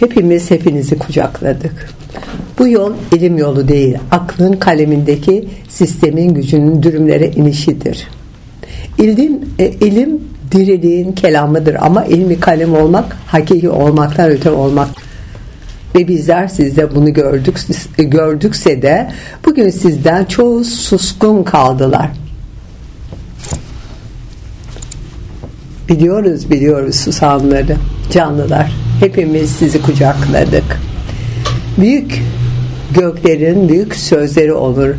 Hepimiz hepinizi kucakladık. Bu yol ilim yolu değil, aklın kalemindeki sistemin gücünün dürümlere inişidir. İlim, e, ilim diriliğin kelamıdır ama ilmi kalem olmak, hakiki olmaktan öte olmak. Ve bizler sizde bunu gördük, gördükse de bugün sizden çoğu suskun kaldılar. Biliyoruz biliyoruz susanları, canlılar. Hepimiz sizi kucakladık. Büyük göklerin büyük sözleri olur.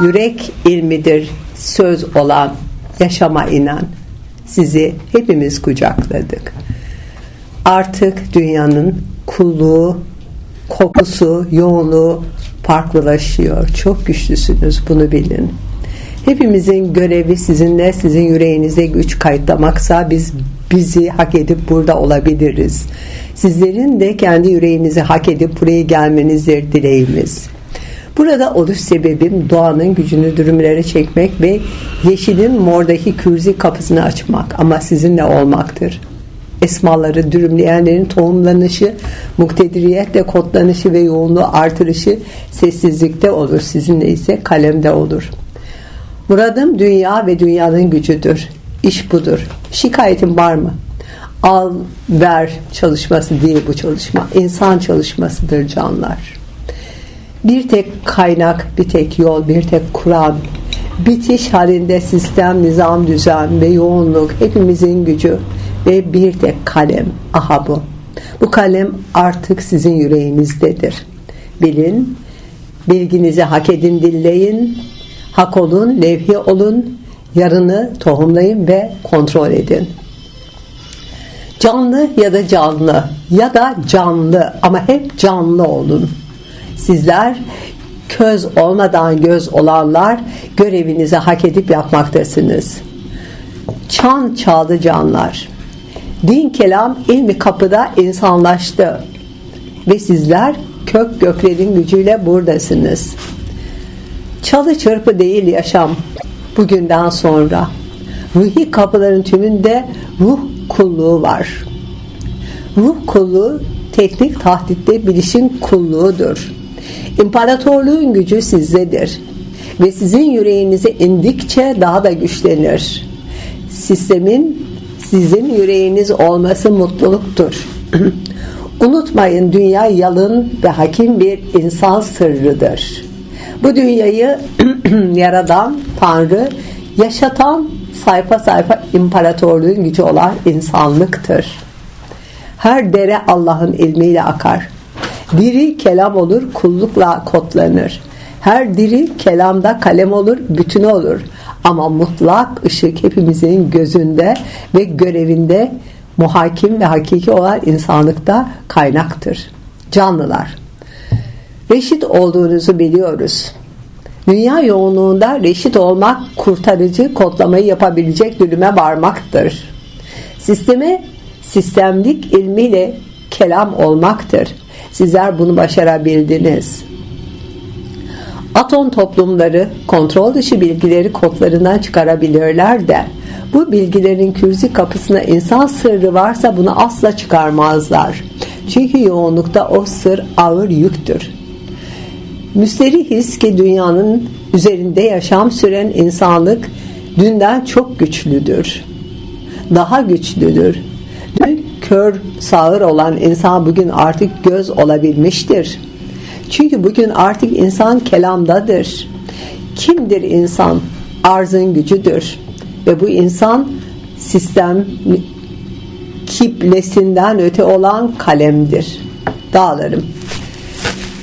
Yürek ilmidir söz olan, yaşama inan. Sizi hepimiz kucakladık. Artık dünyanın kulluğu, kokusu, yoğunluğu farklılaşıyor. Çok güçlüsünüz bunu bilin. Hepimizin görevi sizinle sizin yüreğinize güç kayıtlamaksa biz bizi hak edip burada olabiliriz. Sizlerin de kendi yüreğinizi hak edip buraya gelmenizdir dileğimiz. Burada oluş sebebim doğanın gücünü dürümlere çekmek ve yeşilin mordaki kürzi kapısını açmak ama sizinle olmaktır. Esmaları dürümleyenlerin tohumlanışı, muktediriyetle kodlanışı ve yoğunluğu artırışı sessizlikte olur. Sizinle ise kalemde olur. Muradım dünya ve dünyanın gücüdür. İş budur. Şikayetin var mı? Al ver çalışması değil bu çalışma. İnsan çalışmasıdır canlar. Bir tek kaynak, bir tek yol, bir tek Kur'an. Bitiş halinde sistem, nizam, düzen ve yoğunluk hepimizin gücü ve bir tek kalem. Aha bu. Bu kalem artık sizin yüreğinizdedir. Bilin, bilginizi hak edin, dilleyin, hak olun, levhi olun, yarını tohumlayın ve kontrol edin. Canlı ya da canlı ya da canlı ama hep canlı olun. Sizler köz olmadan göz olanlar görevinizi hak edip yapmaktasınız. Çan çaldı canlar. Din kelam ilmi kapıda insanlaştı. Ve sizler kök göklerin gücüyle buradasınız. Çalı çırpı değil yaşam bugünden sonra. Ruhi kapıların tümünde ruh kulluğu var. Ruh kulluğu teknik tahditte bilişin kulluğudur. İmparatorluğun gücü sizdedir ve sizin yüreğinize indikçe daha da güçlenir. Sistemin sizin yüreğiniz olması mutluluktur. Unutmayın dünya yalın ve hakim bir insan sırrıdır. Bu dünyayı yaradan Tanrı, yaşatan sayfa sayfa imparatorluğun gücü olan insanlıktır. Her dere Allah'ın ilmiyle akar. Diri kelam olur, kullukla kodlanır. Her diri kelamda kalem olur, bütünü olur. Ama mutlak ışık hepimizin gözünde ve görevinde muhakim ve hakiki olan insanlıkta kaynaktır. Canlılar. Reşit olduğunuzu biliyoruz. Dünya yoğunluğunda reşit olmak kurtarıcı kodlamayı yapabilecek dürüme varmaktır. Sisteme sistemlik ilmiyle kelam olmaktır. Sizler bunu başarabildiniz. Atom toplumları kontrol dışı bilgileri kodlarından çıkarabilirler de bu bilgilerin kürzi kapısına insan sırrı varsa bunu asla çıkarmazlar. Çünkü yoğunlukta o sır ağır yüktür. Müsterihiz ki dünyanın üzerinde yaşam süren insanlık dünden çok güçlüdür. Daha güçlüdür. Dün kör sağır olan insan bugün artık göz olabilmiştir. Çünkü bugün artık insan kelamdadır. Kimdir insan? Arzın gücüdür. Ve bu insan sistem kiblesinden öte olan kalemdir. Dağlarım.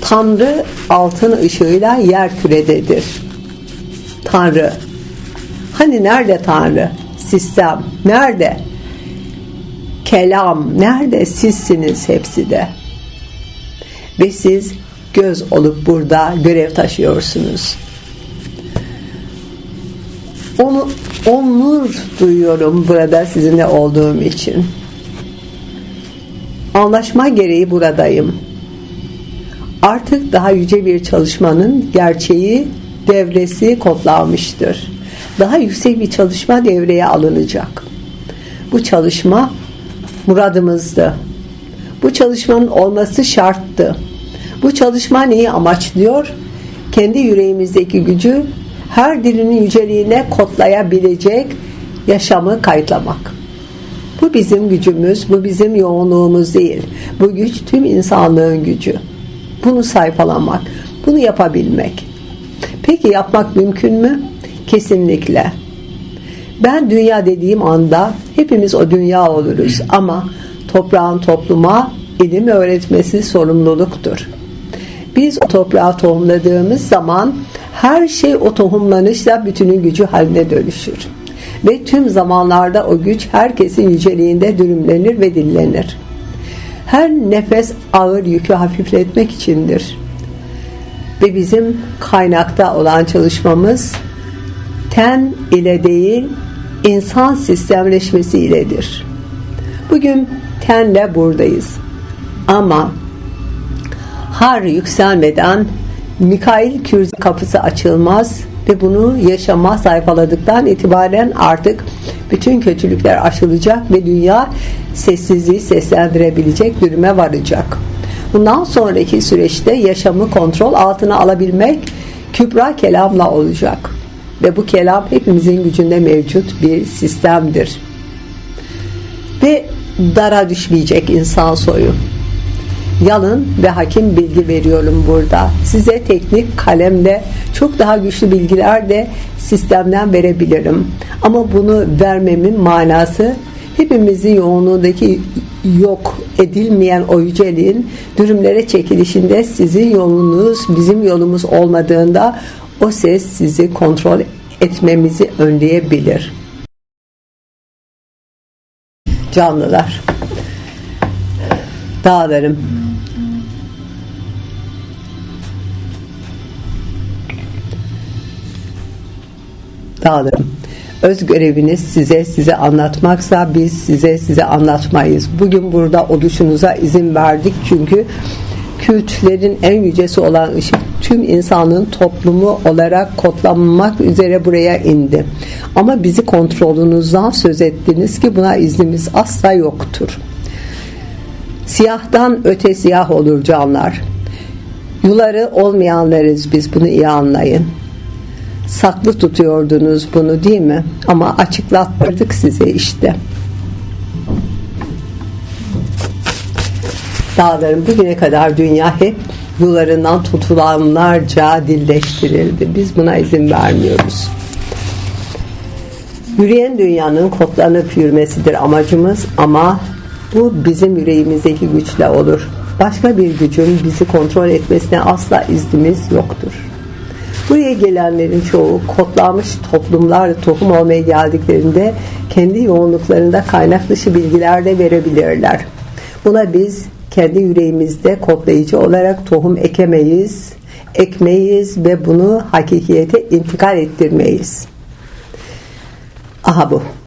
Tanrı altın ışığıyla yer kürededir. Tanrı. Hani nerede Tanrı? Sistem. Nerede? Kelam. Nerede? Sizsiniz hepsi de. Ve siz göz olup burada görev taşıyorsunuz. Onu onur duyuyorum burada sizinle olduğum için. Anlaşma gereği buradayım artık daha yüce bir çalışmanın gerçeği devresi kodlanmıştır. Daha yüksek bir çalışma devreye alınacak. Bu çalışma muradımızdı. Bu çalışmanın olması şarttı. Bu çalışma neyi amaçlıyor? Kendi yüreğimizdeki gücü her dilinin yüceliğine kodlayabilecek yaşamı kayıtlamak. Bu bizim gücümüz, bu bizim yoğunluğumuz değil. Bu güç tüm insanlığın gücü. Bunu sayfalamak, bunu yapabilmek. Peki yapmak mümkün mü? Kesinlikle. Ben dünya dediğim anda hepimiz o dünya oluruz ama toprağın topluma ilim öğretmesi sorumluluktur. Biz o toprağa tohumladığımız zaman her şey o tohumlanışla bütünün gücü haline dönüşür. Ve tüm zamanlarda o güç herkesin yüceliğinde dürümlenir ve dillenir. Her nefes ağır yükü hafifletmek içindir. Ve bizim kaynakta olan çalışmamız ten ile değil insan sistemleşmesi iledir. Bugün tenle buradayız. Ama har yükselmeden Mikail Kürz kapısı açılmaz ve bunu yaşama sayfaladıktan itibaren artık bütün kötülükler aşılacak ve dünya sessizliği seslendirebilecek duruma varacak. Bundan sonraki süreçte yaşamı kontrol altına alabilmek kübra kelamla olacak. Ve bu kelam hepimizin gücünde mevcut bir sistemdir. Ve dara düşmeyecek insan soyu. Yalın ve hakim bilgi veriyorum burada. Size teknik kalemle çok daha güçlü bilgiler de sistemden verebilirim. Ama bunu vermemin manası hepimizin yoğunluğundaki yok edilmeyen o yüceliğin dürümlere çekilişinde sizin yolunuz bizim yolumuz olmadığında o ses sizi kontrol etmemizi önleyebilir. Canlılar dağlarım dağlarım öz göreviniz size size anlatmaksa biz size size anlatmayız. Bugün burada oluşunuza izin verdik çünkü kültlerin en yücesi olan ışık tüm insanın toplumu olarak kodlanmak üzere buraya indi. Ama bizi kontrolünüzden söz ettiniz ki buna iznimiz asla yoktur. Siyahtan öte siyah olur canlar. Yuları olmayanlarız biz bunu iyi anlayın. Saklı tutuyordunuz bunu değil mi? Ama açıklattırdık size işte. Dağların bugüne kadar dünya hep yularından tutulanlarca dilleştirildi. Biz buna izin vermiyoruz. Yürüyen dünyanın kodlanıp yürümesidir amacımız ama bu bizim yüreğimizdeki güçle olur. Başka bir gücün bizi kontrol etmesine asla iznimiz yoktur. Buraya gelenlerin çoğu kodlanmış toplumlar tohum olmaya geldiklerinde kendi yoğunluklarında kaynak dışı bilgiler de verebilirler. Buna biz kendi yüreğimizde kodlayıcı olarak tohum ekemeyiz, ekmeyiz ve bunu hakikiyete intikal ettirmeyiz. Aha bu.